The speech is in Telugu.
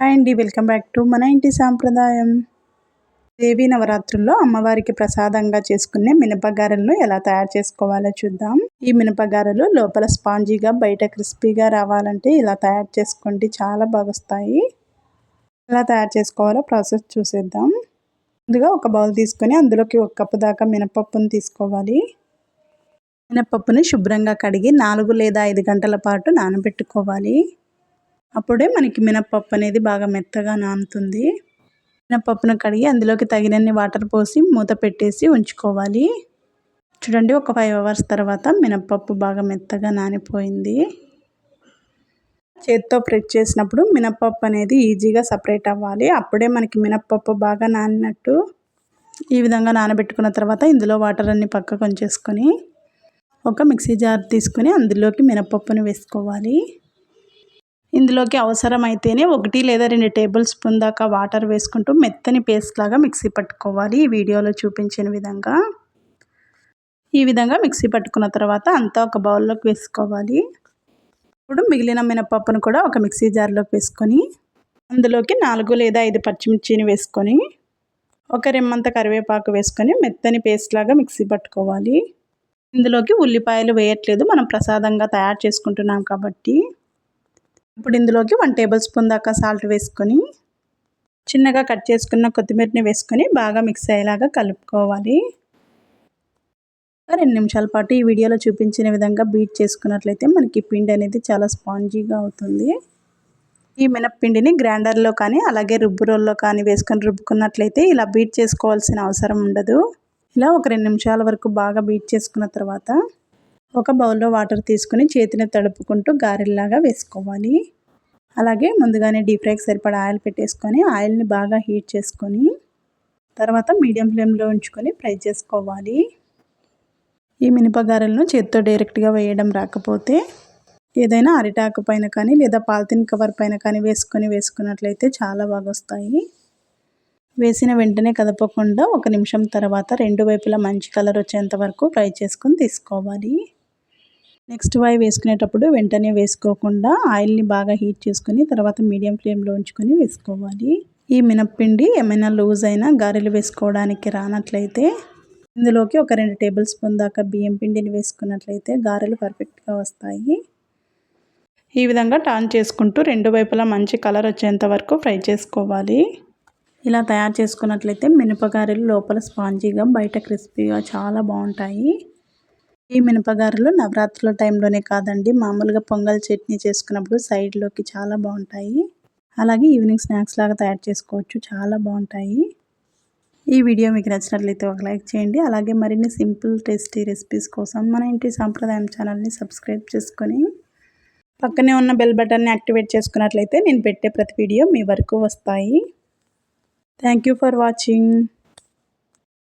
హాయ్ అండి వెల్కమ్ బ్యాక్ టు మన ఇంటి సాంప్రదాయం. దేవీ నవరాత్రుల్లో అమ్మవారికి ప్రసాదంగా చేసుకునే మినపగారెలను ఎలా తయారు చేసుకోవాలో చూద్దాం. ఈ మినపగారెలు లోపల స్పాంజీగా బయట క్రిస్పీగా రావాలంటే ఇలా తయారు చేసుకోండి చాలా బాగొస్తాయి. ఎలా తయారు చేసుకోవాలో ప్రాసెస్ చూసేద్దాం. ముందుగా ఒక బౌల్ తీసుకొని అందులోకి ఒక కప్పు దాకా మినపప్పును తీసుకోవాలి. మినపప్పుని శుభ్రంగా కడిగి నాలుగు లేదా ఐదు గంటల పాటు నానబెట్టుకోవాలి. అప్పుడే మనకి మినప్పప్పు అనేది బాగా మెత్తగా నానుతుంది. మినప్పప్పును కడిగి అందులోకి తగినన్ని వాటర్ పోసి మూత పెట్టేసి ఉంచుకోవాలి. చూడండి ఒక ఫైవ్ అవర్స్ తర్వాత మినప్పప్పు బాగా మెత్తగా నానిపోయింది. చేత్తో ప్రెస్ చేసినప్పుడు మినప్పప్పు అనేది ఈజీగా సపరేట్ అవ్వాలి. అప్పుడే మనకి మినప్పప్పు బాగా నానినట్టు. ఈ విధంగా నానబెట్టుకున్న తర్వాత ఇందులో వాటర్ అన్ని పక్కకు ఉంచేసుకొని ఒక మిక్సీ జార్ తీసుకొని అందులోకి మినప్పప్పుని వేసుకోవాలి. ఇందులోకి అవసరమైతేనే ఒకటి లేదా రెండు టేబుల్ స్పూన్ దాకా వాటర్ వేసుకుంటూ మెత్తని పేస్ట్ లాగా మిక్సీ పట్టుకోవాలి. ఈ వీడియోలో చూపించిన విధంగా. ఈ విధంగా మిక్సీ పట్టుకున్న తర్వాత అంతా ఒక బౌల్లోకి వేసుకోవాలి. ఇప్పుడు మిగిలిన మినపప్పును కూడా ఒక మిక్సీ జార్లోకి వేసుకొని అందులోకి నాలుగు లేదా ఐదు పచ్చిమిర్చిని వేసుకొని ఒక రెమ్మంత కరివేపాకు వేసుకొని మెత్తని పేస్ట్ లాగా మిక్సీ పట్టుకోవాలి. ఇందులోకి ఉల్లిపాయలు వేయట్లేదు. మనం ప్రసాదంగా తయారు చేసుకుంటున్నాం కాబట్టి. ఇప్పుడు ఇందులోకి వన్ టేబుల్ స్పూన్ దాకా సాల్ట్ వేసుకొని చిన్నగా కట్ చేసుకున్న కొత్తిమీరని వేసుకొని బాగా మిక్స్ అయ్యేలాగా కలుపుకోవాలి. రెండు నిమిషాల పాటు ఈ వీడియోలో చూపించిన విధంగా బీట్ చేసుకున్నట్లయితే మనకి పిండి అనేది చాలా స్పాంజీగా అవుతుంది. ఈ మినప్పిండిని గ్రైండర్లో కానీ అలాగే రుబ్బు రోల్లో కానీ వేసుకొని రుబ్బుకున్నట్లయితే ఇలా బీట్ చేసుకోవాల్సిన అవసరం ఉండదు. ఇలా ఒక రెండు నిమిషాల వరకు బాగా బీట్ చేసుకున్న తర్వాత ఒక బౌల్లో వాటర్ తీసుకుని చేతిని తడుపుకుంటూ గారెల్లాగా వేసుకోవాలి. అలాగే ముందుగానే డీప్ ఫ్రైకి సరిపడా ఆయిల్ పెట్టేసుకొని ఆయిల్ని బాగా హీట్ చేసుకొని తర్వాత మీడియం ఫ్లేమ్లో ఉంచుకొని ఫ్రై చేసుకోవాలి. ఈ మినపగారెలను చేతితో డైరెక్ట్గా వేయడం రాకపోతే ఏదైనా అరిటాకు పైన కానీ లేదా పాలిథిన్ కవర్ పైన కానీ వేసుకొని వేసుకున్నట్లయితే చాలా బాగా వస్తాయి వేసిన వెంటనే కదపకుండా ఒక నిమిషం తర్వాత రెండు వైపులా మంచి కలర్ వచ్చేంత వరకు ఫ్రై చేసుకొని తీసుకోవాలి. నెక్స్ట్ వై వేసుకునేటప్పుడు వెంటనే వేసుకోకుండా ఆయిల్ని బాగా హీట్ చేసుకుని తర్వాత మీడియం ఫ్లేమ్లో ఉంచుకొని వేసుకోవాలి. ఈ మినప్పిండి ఏమైనా లూజ్ అయినా గారెలు వేసుకోవడానికి రానట్లయితే ఇందులోకి ఒక రెండు టేబుల్ స్పూన్ దాకా బియ్యం పిండిని వేసుకున్నట్లయితే గారెలు పర్ఫెక్ట్గా వస్తాయి. ఈ విధంగా టాన్ చేసుకుంటూ రెండు వైపులా మంచి కలర్ వచ్చేంత వరకు ఫ్రై చేసుకోవాలి. ఇలా తయారు చేసుకున్నట్లయితే మినపగారెలు లోపల స్పాంజీగా బయట క్రిస్పీగా చాలా బాగుంటాయి. ఈ మినపగారెలు నవరాత్రుల టైంలోనే కాదండి. మామూలుగా పొంగల్ చట్నీ చేసుకున్నప్పుడు సైడ్లోకి చాలా బాగుంటాయి. అలాగే ఈవినింగ్ స్నాక్స్ లాగా తయారు చేసుకోవచ్చు. చాలా బాగుంటాయి. ఈ వీడియో మీకు నచ్చినట్లయితే ఒక లైక్ చేయండి. అలాగే మరిన్ని సింపుల్ టేస్టీ రెసిపీస్ కోసం మన ఇంటి సాంప్రదాయం ఛానల్ని సబ్స్క్రైబ్ చేసుకొని పక్కనే ఉన్న బెల్ బటన్ని యాక్టివేట్ చేసుకున్నట్లయితే నేను పెట్టే ప్రతి వీడియో మీ వరకు వస్తాయి. Thank for watching.